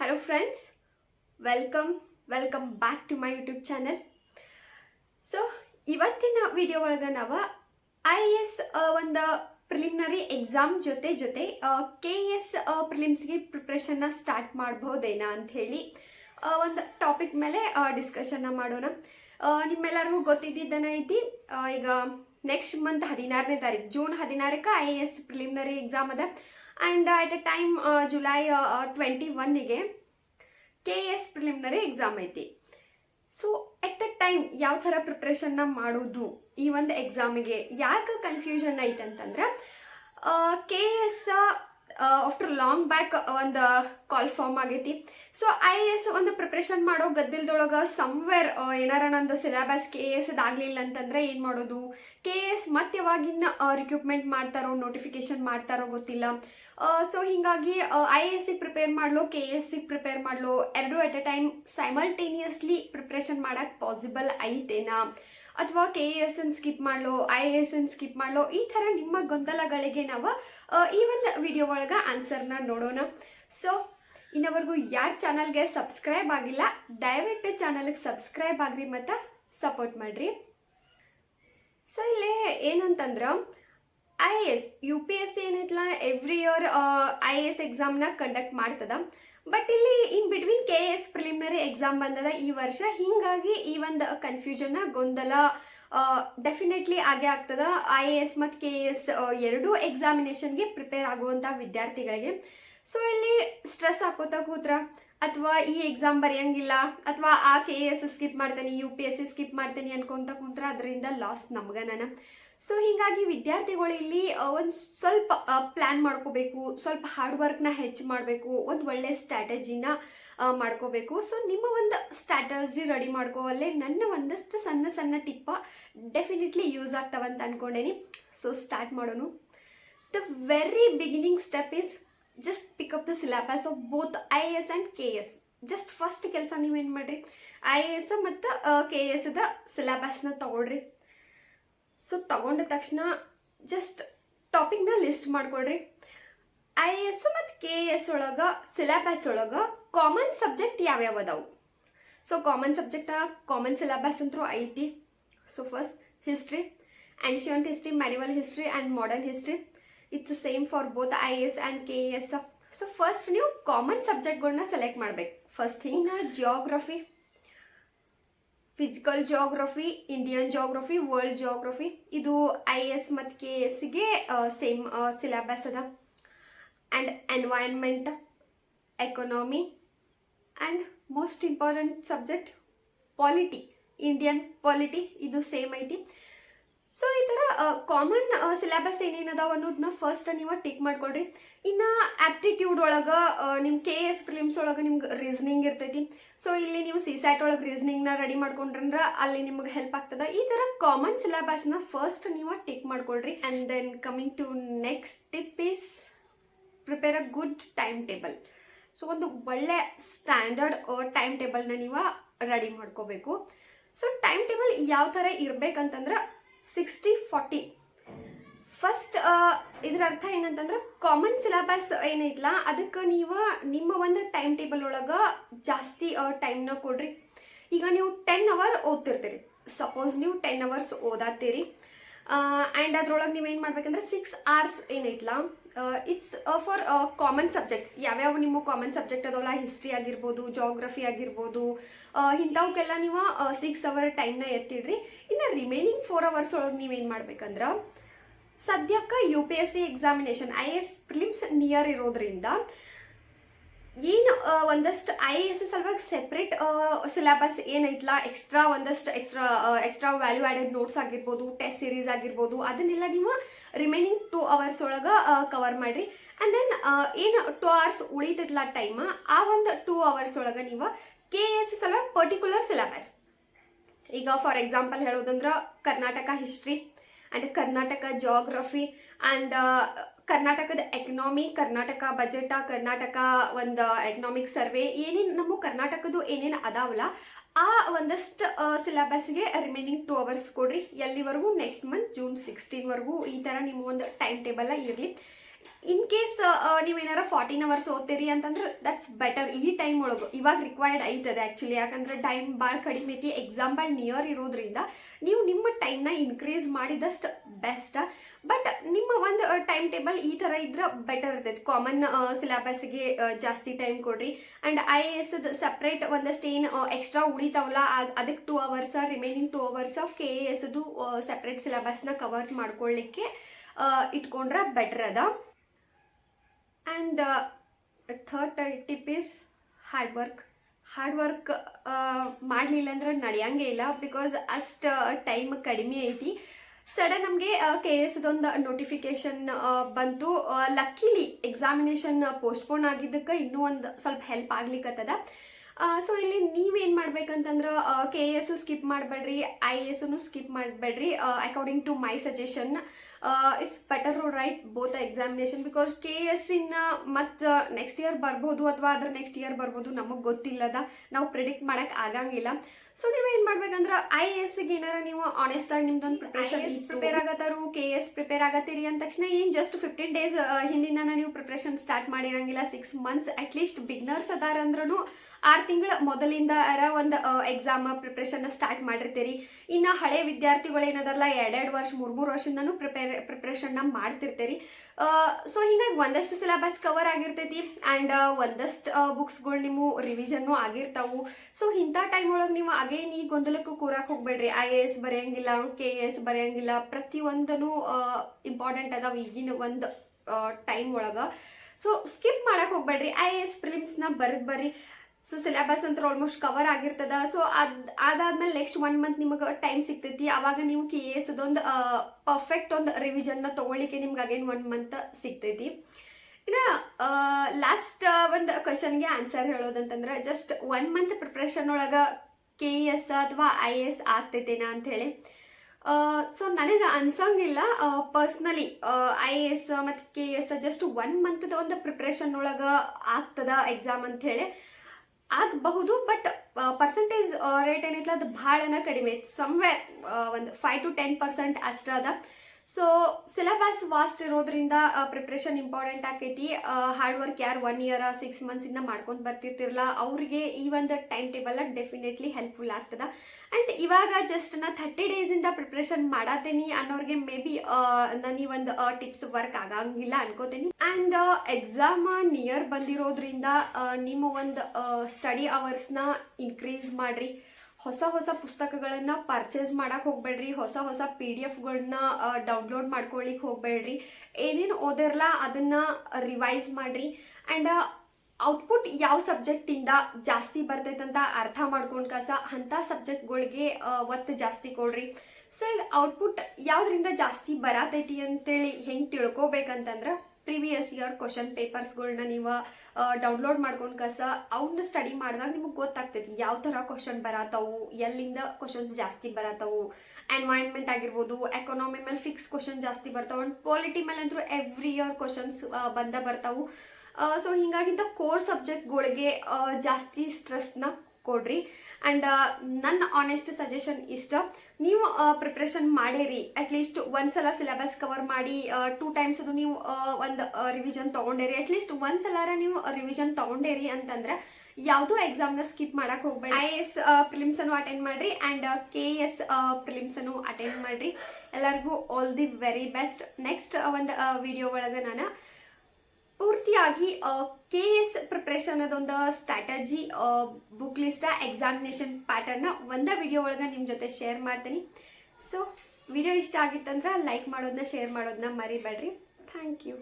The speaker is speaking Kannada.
Hello friends welcome welcome back to my YouTube channel so ಇವತ್ತಿನ ವಿಡಿಯೋ ಒಳಗೆ ನಾವು ಐ ಎಸ್ ಒಂದು ಪ್ರಿಲಿಮಿನರಿ ಎಕ್ಸಾಮ್ ಜೊತೆ ಜೊತೆ ಕೆ ಎಸ್ ಪ್ರಿಲಿಮ್ಸ್ಗೆ ಪ್ರಿಪ್ರೇಷನ್ನ ಸ್ಟಾರ್ಟ್ ಮಾಡ್ಬೋದೇನಾ ಅಂತ ಹೇಳಿ ಒಂದು ಟಾಪಿಕ್ ಮೇಲೆ ಡಿಸ್ಕಷನ್ನ ಮಾಡೋಣ. ನಿಮ್ಮೆಲ್ಲರಿಗೂ ಗೊತ್ತಿದ್ದಿದ್ದನ ಐತಿ. ಈಗ ನೆಕ್ಸ್ಟ್ ಮಂತ್ ಹದಿನಾರನೇ ತಾರೀಕು June ಹದಿನಾರಕ್ಕೆ I A S preliminary exam ಅದ. And at a time July twenty ಒನ್ನಿಗೆ K S preliminary exam ಐತಿ. ಸೊ ಎಟ್ ಅ ಟೈಮ್ ಯಾವ ಥರ ಪ್ರಿಪ್ರೇಷನ್ನ ಮಾಡೋದು ಈ ಒಂದು ಎಕ್ಸಾಮಿಗೆ ಯಾಕೆ confusion ಐತಂತಂದ್ರೆ K S after long back ಒಂದು ಕಾಲ್ ಫಾರ್ಮ್ ಆಗೈತಿ. ಸೊ ಐ ಎ ಎಸ್ ಒಂದು ಪ್ರಿಪ್ರೇಷನ್ ಮಾಡೋ ಗದ್ದಲದೊಳಗೆ ಸಮ್ವೇರ್ ಏನಾರ ನಂದು ಸಿಲೆಬಸ್ ಕೆ ಎಸ್ ಆಗಲಿಲ್ಲ ಅಂತಂದ್ರೆ ಏನು ಮಾಡೋದು? ಕೆ ಎಸ್ ಮತ್ತೆ ಯಾವಾಗಿನ ರಿಕ್ರೂಟ್ಮೆಂಟ್ ಮಾಡ್ತಾರೋ ನೋಟಿಫಿಕೇಶನ್ ಮಾಡ್ತಾರೋ ಗೊತ್ತಿಲ್ಲ. ಸೊ ಹೀಗಾಗಿ ಐ ಎಸ್ ಎಸ್ಸಿಗೆ ಪ್ರಿಪೇರ್ ಮಾಡಲು ಕೆ ಎಸ್ ಸಿಗೆ ಪ್ರಿಪೇರ್ ಮಾಡಲು, ಎರಡು at a time simultaneously preparation ಮಾಡಕ್ಕೆ ಪಾಸಿಬಲ್ ಐತೇನಾ? ಅಥವಾ ಕೆ ಎ ಎಸ್ ಅನ್ನು ಸ್ಕಿಪ್ ಮಾಡಲೋ ಐ ಎ ಎಸ್ ಅನ್ನು ಸ್ಕಿಪ್ ಮಾಡಲೋ, ಈ ಥರ ನಿಮ್ಮ ಗೊಂದಲಗಳಿಗೆ ನಾವು ಈ ಒಂದು ವಿಡಿಯೋ ಒಳಗೆ ಆನ್ಸರ್ನ ನೋಡೋಣ. ಸೊ ಇನ್ನವರೆಗೂ ಯಾರ ಚಾನಲ್ಗೆ ಸಬ್ಸ್ಕ್ರೈಬ್ ಆಗಿಲ್ಲ, ದಯವಿಟ್ಟು ಚಾನಲ್ಗೆ ಸಬ್ಸ್ಕ್ರೈಬ್ ಆಗ್ರಿ ಮತ್ತು ಸಪೋರ್ಟ್ ಮಾಡಿರಿ. ಸೊ ಇಲ್ಲಿ ಏನಂತಂದ್ರೆ I S U P S C ಏನೈತಲ್ಲ every year I A S ಎಕ್ಸಾಮ್ನ conduct ಮಾಡ್ತದ. ಬಟ್ ಇಲ್ಲಿ in between K S preliminary exam ಬಂದದ, ಈ ವರ್ಷ ಹಿಂಗಾಗಿ ಈ ಒಂದು ಕನ್ಫ್ಯೂಷನ್ನ ಗೊಂದಲ ಡೆಫಿನೆಟ್ಲಿ ಆಗೇ ಆಗ್ತದ. ಐ ಎ ಎಸ್ ಮತ್ತು ಕೆ ಎಸ್ ಎರಡೂ ಎಕ್ಸಾಮಿನೇಷನ್ಗೆ ಪ್ರಿಪೇರ್ ಆಗುವಂಥ ವಿದ್ಯಾರ್ಥಿಗಳಿಗೆ. ಸೊ ಇಲ್ಲಿ ಸ್ಟ್ರೆಸ್ ಹಾಕೋತಾ ಕೂತ್ರ. ಅಥವಾ ಈ ಎಕ್ಸಾಮ್ ಬರೆಯಂಗಿಲ್ಲ, ಅಥವಾ ಆ ಕೆ ಎ ಎಸ್ ಸ್ಕಿಪ್ ಮಾಡ್ತೀನಿ U P S C skip ಮಾಡ್ತೀನಿ ಅನ್ಕೊಂತ ಕೂತ್ರ. ಅದರಿಂದ ಲಾಸ್ ನಮ್ಗನ ಸೊ ಹೀಗಾಗಿ ವಿದ್ಯಾರ್ಥಿಗಳು ಇಲ್ಲಿ ಒಂದು ಸ್ವಲ್ಪ ಪ್ಲ್ಯಾನ್ ಮಾಡ್ಕೋಬೇಕು, ಸ್ವಲ್ಪ ಹಾರ್ಡ್ ವರ್ಕ್ನ ಹೆಚ್ಚು ಮಾಡಬೇಕು, ಒಂದು ಒಳ್ಳೆ ಸ್ಟ್ರಾಟಜಿನ ಮಾಡ್ಕೋಬೇಕು. ಸೊ ನಿಮ್ಮ ಒಂದು ಸ್ಟ್ರಾಟಜಿ ರೆಡಿ ಮಾಡ್ಕೋವಲ್ಲೇ ನನ್ನ ಒಂದಷ್ಟು ಸಣ್ಣ ಸಣ್ಣ ಟಿಪ್ಪ ಡೆಫಿನೆಟ್ಲಿ ಯೂಸ್ ಆಗ್ತಾವಂತ ಅಂದ್ಕೊಂಡೇನಿ ಸೊ ಸ್ಟಾರ್ಟ್ ಮಾಡೋಣ the very beginning step is just pick up the syllabus of both I A S and K S just first ಕೆಲಸ ನೀವೇನು ಮಾಡಿರಿ? ಐ ಎ ಎಸ್ ಮತ್ತು ಕೆ ಎಸ್ ದ ಸಿಲೆಬಸ್ನ ತಗೊಳ್ರಿ. ಸೊ ತಗೊಂಡ ತಕ್ಷಣ ಜಸ್ಟ್ ಟಾಪಿಕ್ನ ಲಿಸ್ಟ್ ಮಾಡ್ಕೊಳ್ರಿ. ಐ ಎಸ್ ಮತ್ತು ಕೆ ಎಸ್ ಒಳಗೆ ಸಿಲೆಬಸ್ ಒಳಗೆ ಕಾಮನ್ ಸಬ್ಜೆಕ್ಟ್ ಯಾವ್ಯಾವ ಅದಾವು? So common subject common syllabus ಅಂತೂ ಐತಿ. So first history ancient history medieval history and modern history it's same for both I S and K S so first ನೀವು ಕಾಮನ್ ಸಬ್ಜೆಕ್ಟ್ಗಳನ್ನ ಸೆಲೆಕ್ಟ್ ಮಾಡ್ಬೇಕು. First thing geography physical geography Indian geography world geography ಇದು ಐ ಎಸ್ ಮತ್ತು ಕೆ ಎಸ್ಗೆ ಸೇಮ್ ಸಿಲೆಬಸ್ ಅದ. And environment economy and most important subject polity Indian polity ಇದು ಸೇಮ್ ಐತಿ. ಸೊ ಈ ಥರ ಕಾಮನ್ ಸಿಲೆಬಸ್ ಏನೇನದಾವ ಅನ್ನೋದನ್ನ ಫಸ್ಟ್ ನೀವು ಟಿಕ್ ಮಾಡ್ಕೊಳ್ರಿ. ಇನ್ನು ಆಪ್ಟಿಟ್ಯೂಡ್ ಒಳಗೆ ನಿಮ್ಮ ಕೆ ಎಸ್ ಪ್ರಿಲಿಮ್ಸ್ ಒಳಗೆ ನಿಮ್ಗೆ ರೀಸನಿಂಗ್ ಇರ್ತೈತಿ. ಸೊ ಇಲ್ಲಿ ನೀವು ಸಿ ಸ್ಯಾಟ್ ಒಳಗೆ ರೀಸನಿಂಗ್ನ ರೆಡಿ ಮಾಡ್ಕೊಂಡ್ರಂದ್ರೆ ಅಲ್ಲಿ ನಿಮ್ಗೆ ಹೆಲ್ಪ್ ಆಗ್ತದೆ. ಈ ಥರ ಕಾಮನ್ ಸಿಲೆಬಸ್ನ ಫಸ್ಟ್ ನೀವು ಟಿಕ್ ಮಾಡ್ಕೊಳ್ರಿ. And then coming to next tip is prepare a good time table so ಒಂದು ಒಳ್ಳೆ ಸ್ಟ್ಯಾಂಡರ್ಡ್ ಟೈಮ್ ಟೇಬಲ್ನ ನೀವು ರೆಡಿ ಮಾಡ್ಕೋಬೇಕು. ಸೊ ಟೈಮ್ ಟೇಬಲ್ ಯಾವ ಥರ ಇರ್ಬೇಕಂತಂದ್ರೆ ಸಿಕ್ಸ್ಟಿ ಫಾರ್ಟಿ. ಫಸ್ಟ್ ಇದರ ಅರ್ಥ ಏನಂತಂದ್ರೆ ಕಾಮನ್ ಸಿಲೆಬಸ್ ಏನೈತ್ಲ ಅದಕ್ಕೆ ನೀವು ನಿಮ್ಮ ಒಂದು ಟೈಮ್ ಟೇಬಲ್ ಒಳಗೆ ಜಾಸ್ತಿ ಟೈಮ್ನ ಕೊಡ್ರಿ. ಈಗ ನೀವು ಟೆನ್ ಅವರ್ ಓದ್ತಿರ್ತೀರಿ. ಸಪೋಸ್ ನೀವು ಟೆನ್ ಅವರ್ಸ್ ಓದಾತ್ತೀರಿ ಆ್ಯಂಡ್ ಅದ್ರೊಳಗೆ ನೀವೇನು ಮಾಡ್ಬೇಕಂದ್ರೆ ಸಿಕ್ಸ್ ಅವರ್ಸ್ ಏನೈತಲ್ಲ ಇಟ್ಸ್ ಫಾರ್ ಕಾಮನ್ ಸಬ್ಜೆಕ್ಟ್ಸ್ ಯಾವ್ಯಾವ ನಿಮ್ಮ ಕಾಮನ್ ಸಬ್ಜೆಕ್ಟ್ ಅದಾವಲ್ಲ? ಹಿಸ್ಟ್ರಿ ಆಗಿರ್ಬೋದು ಜೋಗ್ರಫಿ ಆಗಿರ್ಬೋದು ಇಂಥವಕ್ಕೆಲ್ಲ ನೀವು ಸಿಕ್ಸ್ ಅವರ್ ಟೈಮ್ನ ಎತ್ತಿಡ್ರಿ. ಇನ್ನು ರಿಮೈನಿಂಗ್ ಫೋರ್ ಅವರ್ಸ್ ಒಳಗೆ ನೀವೇನು ಮಾಡ್ಬೇಕಂದ್ರೆ, ಸದ್ಯಕ್ಕೆ U P S C examination I S prelims near ಇರೋದ್ರಿಂದ ಏನು ಒಂದಷ್ಟು ಐ ಎ ಎಸ್ ಸಲುವಾಗಿ ಸೆಪ್ರೇಟ್ ಸಿಲೆಬಸ್ ಏನೈತಲ್ಲ ಎಕ್ಸ್ಟ್ರಾ ಒಂದಷ್ಟು extra extra value added notes ಆಗಿರ್ಬೋದು ಟೆಸ್ಟ್ ಸೀರೀಸ್ ಆಗಿರ್ಬೋದು, ಅದನ್ನೆಲ್ಲ ನೀವು ರಿಮೈನಿಂಗ್ ಟೂ ಅವರ್ಸ್ ಒಳಗೆ ಕವರ್ ಮಾಡಿರಿ. ಆ್ಯಂಡ್ ದೆನ್ ಏನು ಟೂ ಅವರ್ಸ್ ಉಳಿತೈತಲ್ಲ ಟೈಮ್ ಆ ಒಂದು ಟೂ ಅವರ್ಸ್ ಒಳಗೆ ನೀವು ಕೆ ಎಸ್ ಸಲುವಾಗಿ ಪರ್ಟಿಕ್ಯುಲರ್ ಸಿಲೆಬಸ್ ಈಗ ಫಾರ್ ಎಕ್ಸಾಂಪಲ್ ಹೇಳೋದಂದ್ರೆ Karnataka history and Karnataka geography and ಕರ್ನಾಟಕದ ಎಕನಾಮಿ ಕರ್ನಾಟಕ ಬಜೆಟ ಕರ್ನಾಟಕ ಒಂದು ಎಕನಾಮಿಕ್ ಸರ್ವೆ ಏನೇನು ನಮ್ಮ ಕರ್ನಾಟಕದ್ದು ಏನೇನು ಅದಾವಲ್ಲ, ಆ ಒಂದಷ್ಟು ಸಿಲೆಬಸ್ಗೆ ರಿಮೈನಿಂಗ್ ಟೂ ಅವರ್ಸ್ ಕೊಡ್ರಿ. ಎಲ್ಲಿವರೆಗೂ? ನೆಕ್ಸ್ಟ್ ಮಂತ್ ಜೂನ್ ಸಿಕ್ಸ್ಟೀನ್ವರೆಗೂ ಈ ಥರ ನಿಮ್ಮ ಒಂದು ಟೈಮ್ ಟೇಬಲ್ ಇರಲಿ. ಇನ್ ಕೇಸ್ ನೀವೇನಾರ ಫಾರ್ಟೀನ್ ಅವರ್ಸ್ ಓದ್ತೀರಿ ಅಂತಂದ್ರೆ ದಟ್ಸ್ ಬೆಟರ್ ಈ ಟೈಮ್ ಒಳಗೆ ಇವಾಗ ರಿಕ್ವೈರ್ಡ್ ಐತದೆ ಆ್ಯಕ್ಚುಲಿ ಯಾಕಂದ್ರೆ ಟೈಮ್ ಭಾಳ ಕಡಿಮೆ ಐತಿ. ಎಕ್ಸಾಮ್ ಭಾಳ ನಿಯರ್ ಇರೋದ್ರಿಂದ ನೀವು ನಿಮ್ಮ ಟೈಮ್ನ ಇನ್ಕ್ರೀಸ್ ಮಾಡಿದಷ್ಟು ಬೆಸ್ಟ್ ಬಟ್ ನಿಮ್ಮ ಒಂದು ಟೈಮ್ ಟೇಬಲ್ ಈ ಥರ ಇದ್ರೆ ಬೆಟರ್ ಇರ್ತೈತಿ. ಕಾಮನ್ ಸಿಲೆಬಸ್ಗೆ ಜಾಸ್ತಿ ಟೈಮ್ ಕೊಡ್ರಿ. And I A S separate ಒಂದಷ್ಟು ಏನು ಎಕ್ಸ್ಟ್ರಾ ಉಳಿತಾವಲ್ಲ. ಅದಕ್ಕೆ two hours remaining two hours K A ಎಸ್ದು separate ಸಿಲೆಬಸ್ನ ಕವರ್ ಮಾಡ್ಕೊಳ್ಳಿಕ್ಕೆ ಇಟ್ಕೊಂಡ್ರೆ ಬೆಟರ್ ಅದ. And third tip is hard work hard work ಮಾಡಲಿಲ್ಲ ಅಂದ್ರೆ ನಡೆಯಂಗೆ ಇಲ್ಲ ಬಿಕಾಸ್ ಅಷ್ಟು ಟೈಮ್ ಕಡಿಮೆ ಐತಿ. ಸಡನ್ ನಮಗೆ ಕೆ ಎಸ್ದೊಂದು ನೋಟಿಫಿಕೇಶನ್ ಬಂತು. ಲಕ್ಕಿಲಿ ಎಕ್ಸಾಮಿನೇಷನ್ ಪೋಸ್ಟ್ಪೋನ್ ಆಗಿದ್ದಕ್ಕೆ ಇನ್ನೂ ಒಂದು ಸ್ವಲ್ಪ ಹೆಲ್ಪ್ ಆಗ್ಲಿಕ್ಕತ್ತದ ಸೊ ಇಲ್ಲಿ ನೀವೇನು ಮಾಡ್ಬೇಕಂತಂದ್ರೆ ಕೆ ಎ ಎಸ್ಸು ಸ್ಕಿಪ್ ಮಾಡಬೇಡ್ರಿ ಐ ಎ ಎಸ್ನು ಸ್ಕಿಪ್ ಮಾಡಬೇಡ್ರಿ according to my suggestion it's better to write both examination because K S ಇನ್ನ ಮತ್ತು ನೆಕ್ಸ್ಟ್ ಇಯರ್ ಬರ್ಬೋದು ಅಥವಾ ಅದ್ರ ನೆಕ್ಸ್ಟ್ ಇಯರ್ ಬರ್ಬೋದು ನಮಗೆ ಗೊತ್ತಿಲ್ಲದ. ನಾವು ಪ್ರಿಡಿಕ್ಟ್ ಮಾಡೋಕೆ ಆಗಂಗಿಲ್ಲ. ಸೊ ನೀವು ಏನು ಮಾಡ್ಬೇಕಂದ್ರೆ ಐ ಎಸ್ಗೆ ಏನಾರ ನೀವು ಆನೆಸ್ಟ್ ಆಗಿ ನಿಮ್ದೊಂದು ಪ್ರಿಪ್ರೇಷನ್ ಪ್ರಿಪೇರ್ ಆಗತ್ತಾರು ಕೆ ಎಸ್ ಪ್ರಿಪೇರ್ ಆಗತ್ತೀರಿ ಅಂದ ತಕ್ಷಣ ಏನು ಜಸ್ಟ್ ಫಿಫ್ಟೀನ್ ಡೇಸ್ ಹಿಂದಿನ ನೀವು preparation start ಮಾಡಿರಂಗಿಲ್ಲ. Six months at least beginners ಅದಾರ ಅಂದ್ರೂ ಆರು ತಿಂಗಳ ಮೊದಲಿಂದ ಒಂದು ಎಕ್ಸಾಮ್ ಪ್ರಿಪ್ರೇಷನ್ ಸ್ಟಾರ್ಟ್ ಮಾಡಿರ್ತೀರಿ. ಇನ್ನು ಹಳೆ ವಿದ್ಯಾರ್ಥಿಗಳು ಏನದಾರಲ್ಲ ಎರಡೆರಡು ವರ್ಷ ಮೂರು ಮೂರು ವರ್ಷದಿಂದನೂ ಪ್ರಿಪೇರ್ ಪ್ರಿಪ್ರೇಷನ್ನ ಮಾಡ್ತಿರ್ತೇರಿ. ಸೊ ಹಿಂಗಾಗಿ ಒಂದಷ್ಟು ಸಿಲೆಬಸ್ ಕವರ್ ಆಗಿರ್ತೈತಿ ಆ್ಯಂಡ್ ಒಂದಷ್ಟು ಬುಕ್ಸ್ಗಳು ನೀವು ರಿವಿಷನ್ನು ಆಗಿರ್ತಾವು. ಸೊ ಇಂಥ ಟೈಮ್ ಒಳಗೆ ನೀವು ಅಗೇನ್ ಈ ಗೊಂದಲಕ್ಕೂ ಕೂರಕ್ಕೆ ಹೋಗ್ಬೇಡ್ರಿ. ಐ ಎ ಎಸ್ ಬರೆಯಂಗಿಲ್ಲ ಕೆ ಎ ಎಸ್ ಬರೆಯಂಗಿಲ್ಲ ಪ್ರತಿಯೊಂದೂ ಇಂಪಾರ್ಟೆಂಟ್ ಅದಾವ ಈಗಿನ ಒಂದು ಟೈಮ್ ಒಳಗೆ. ಸೊ ಸ್ಕಿಪ್ ಮಾಡಕ್ಕೆ ಹೋಗ್ಬೇಡ್ರಿ. ಐ ಎ ಎಸ್ ಪ್ರಿಲಿಮ್ಸ್ನ ಬರೆದು ಬರ್ರಿ. ಸೊ ಸಿಲೆಬಸ್ ಅಂತ ಆಲ್ಮೋಸ್ಟ್ ಕವರ್ ಆಗಿರ್ತದ. ಸೊ ಅದ್, ಅದಾದ್ಮೇಲೆ ನೆಕ್ಸ್ಟ್ ಒನ್ ಮಂತ್ ನಿಮಗೆ ಟೈಮ್ ಸಿಗ್ತೈತಿ. ಅವಾಗ ನೀವು ಕೆ ಎಸ್ ಅದೊಂದು ಪರ್ಫೆಕ್ಟ್ ಒಂದು ರಿವಿಷನ್ನ ತೊಗೊಳ್ಳಿಕ್ಕೆ ನಿಮ್ಗೆ ಅಗೇನ್ ಒನ್ ಮಂತ್ ಸಿಗ್ತೈತಿ. ಇನ್ನು ಲಾಸ್ಟ್ ಒಂದು ಕ್ವಶನ್ಗೆ ಆನ್ಸರ್ ಹೇಳೋದಂತಂದ್ರೆ ಜಸ್ಟ್ ಒನ್ ಮಂತ್ ಪ್ರಿಪ್ರೇಷನ್ ಒಳಗೆ ಕೆ ಇ ಎಸ್ ಅಥವಾ ಐ ಎ ಎಸ್ ಆಗ್ತೈತೇನಾ ಅಂಥೇಳಿ ಸೊ ನನಗೆ ಅನ್ಸಂಗಿಲ್ಲ. ಪರ್ಸ್ನಲಿ ಐ ಎ ಎಸ್ ಮತ್ತು K A S just one ಮಂತ್ದ ಒಂದು ಪ್ರಿಪ್ರೇಷನ್ ಒಳಗೆ ಆಗ್ತದ ಎಕ್ಸಾಮ್ ಅಂಥೇಳಿ ಆಗಬಹುದು ಬಟ್ ಪರ್ಸೆಂಟೇಜ್ ರೇಟ್ ಏನೈತಲ್ಲ ಅದು ಭಾಳನ ಕಡಿಮೆ. ಸಮ್ವೇರ್ ಒಂದು ಫೈವ್ ಟು ಟೆನ್ ಪರ್ಸೆಂಟ್ ಅಷ್ಟಾದ ಅದ ಸೊ ಸಿಲೆಬಸ್ ವಾಸ್ಟ್ ಇರೋದ್ರಿಂದ ಪ್ರಿಪ್ರೇಷನ್ ಇಂಪಾರ್ಟೆಂಟ್ ಆಕೈತಿ. ಹಾರ್ಡ್ ವರ್ಕ್ ಯಾರು ಒನ್ ಇಯರ್ ಸಿಕ್ಸ್ ಮಂತ್ಸಿಂದ ಮಾಡ್ಕೊಂಡು ಬರ್ತಿರ್ತಿರಲ್ಲ ಅವರಿಗೆ ಈ ಒಂದು ಟೈಮ್ ಟೇಬಲ್ ಡೆಫಿನೆಟ್ಲಿ ಹೆಲ್ಪ್ಫುಲ್ ಆಗ್ತದ. ಆ್ಯಂಡ್ ಇವಾಗ ಜಸ್ಟ್ ನಾ ಥರ್ಟಿ ಡೇಸಿಂದ ಪ್ರಿಪ್ರೇಷನ್ ಮಾಡತ್ತೇನಿ ಅನ್ನೋರಿಗೆ ಮೇ ಬಿ ನಾನು ಈ ಒಂದು ಟಿಪ್ಸ್ ವರ್ಕ್ ಆಗಂಗಿಲ್ಲ ಅನ್ಕೋತೀನಿ. ಆ್ಯಂಡ್ ಎಕ್ಸಾಮ್ ನಿಯರ್ ಬಂದಿರೋದ್ರಿಂದ ನಿಮ್ಮ ಒಂದು ಸ್ಟಡಿ ಅವರ್ಸ್ನ ಇನ್ಕ್ರೀಸ್ ಮಾಡಿರಿ. ಹೊಸ ಹೊಸ ಪುಸ್ತಕಗಳನ್ನು ಪರ್ಚೇಸ್ ಮಾಡೋಕೆ ಹೋಗ್ಬೇಡ್ರಿ. ಹೊಸ ಹೊಸ ಪಿ ಡಿ ಎಫ್ಗಳನ್ನ ಡೌನ್ಲೋಡ್ ಮಾಡ್ಕೊಳ್ಳಿಕ್ಕೆ ಹೋಗಬೇಡ್ರಿ. ಏನೇನು ಓದಿರಲ್ಲ ಅದನ್ನು ರಿವೈಸ್ ಮಾಡಿರಿ. ಆ್ಯಂಡ್ ಔಟ್ಪುಟ್ ಯಾವ ಸಬ್ಜೆಕ್ಟಿಂದ ಜಾಸ್ತಿ ಬರ್ತೈತಂತ ಅರ್ಥ ಮಾಡ್ಕೊಂಡು ಕಸ ಅಂಥ ಸಬ್ಜೆಕ್ಟ್ಗಳಿಗೆ ಒತ್ತು ಜಾಸ್ತಿ ಕೊಡ್ರಿ. ಸೊ ಈಗ ಔಟ್ಪುಟ್ ಯಾವುದರಿಂದ ಜಾಸ್ತಿ ಬರತೈತಿ ಅಂತೇಳಿ ಹೆಂಗೆ ತಿಳ್ಕೊಬೇಕಂತಂದ್ರೆ ಪ್ರಿವಿಯಸ್ ಇಯರ್ ಕ್ವಶನ್ ಪೇಪರ್ಸ್ಗಳನ್ನ ನೀವು ಡೌನ್ಲೋಡ್ ಮಾಡ್ಕೊಂಡು ಕಸ ಅವನ್ನ ಸ್ಟಡಿ ಮಾಡಿದಾಗ ನಿಮಗೆ ಗೊತ್ತಾಗ್ತೈತಿ ಯಾವ ಥರ ಕ್ವಶನ್ ಬರತ್ತವು ಎಲ್ಲಿಂದ ಕ್ವಶನ್ಸ್ ಜಾಸ್ತಿ ಬರತ್ತವು ಎನ್ವೈರ್ನ್ಮೆಂಟ್ ಆಗಿರ್ಬೋದು ಎಕನಾಮಿ ಮೇಲೆ ಫಿಕ್ಸ್ ಕ್ವಶನ್ ಜಾಸ್ತಿ ಬರ್ತಾವೆ ಆ್ಯಂಡ್ ಪಾಲಿಟಿ ಮೇಲೆ ಅಂತೂ ಎವ್ರಿ ಇಯರ್ ಕ್ವಶನ್ಸ್ ಬಂದ ಬರ್ತಾವು. ಸೊ ಹಿಂಗಾಗಿಂತ ಕೋರ್ ಸಬ್ಜೆಕ್ಟ್ಗಳಿಗೆ ಜಾಸ್ತಿ ಸ್ಟ್ರೆಸ್ನ ಕೊಡ್ರಿ. ಆ್ಯಂಡ್ ನನ್ನ ಆನೆಸ್ಟ್ ಸಜೆಷನ್ ಇಷ್ಟ. ನೀವು ಪ್ರಿಪ್ರೇಷನ್ ಮಾಡಿರಿ. ಅಟ್ಲೀಸ್ಟ್ ಒಂದ್ಸಲ ಸಿಲೆಬಸ್ ಕವರ್ ಮಾಡಿ ಟೂ ಟೈಮ್ಸ್ ಅದು ನೀವು ಒಂದು ರಿವಿಷನ್ ತೊಗೊಂಡಿರಿ. ಅಟ್ಲೀಸ್ಟ್ ಒಂದ್ಸಲಾರ ನೀವು ರಿವಿಷನ್ ತೊಗೊಂಡಿರಿ ಅಂತಂದ್ರೆ ಯಾವುದು ಎಕ್ಸಾಮ್ನ ಸ್ಕಿಪ್ ಮಾಡಕ್ಕೆ ಹೋಗ್ಬೇಡಿ. ಐ ಎಸ್ ಪ್ರಿಲಿಮ್ಸನ್ನು ಅಟೆಂಡ್ ಮಾಡಿರಿ. ಆ್ಯಂಡ್ ಕೆ ಎಸ್ ಪ್ರಿಲಿಮ್ಸನ್ನು ಅಟೆಂಡ್ ಮಾಡಿರಿ. ಎಲ್ಲರಿಗೂ all the very best next ಒಂದು ವಿಡಿಯೋ ಒಳಗೆ ನಾನು ಪೂರ್ತಿಯಾಗಿ ಕೆ ಎಸ್ ಪ್ರಿಪ್ರೇಷನ್ ಅದೊಂದು strategy book list examination pattern ಒಂದೇ ವಿಡಿಯೋ ಒಳಗೆ ನಿಮ್ಮ ಜೊತೆ ಶೇರ್ ಮಾಡ್ತೀನಿ. ಸೊ ವಿಡಿಯೋ ಇಷ್ಟ ಆಗಿತ್ತಂದ್ರೆ ಲೈಕ್ ಮಾಡೋದನ್ನ ಶೇರ್ ಮಾಡೋದನ್ನ ಮರಿಬೇಡ್ರಿ. Thank you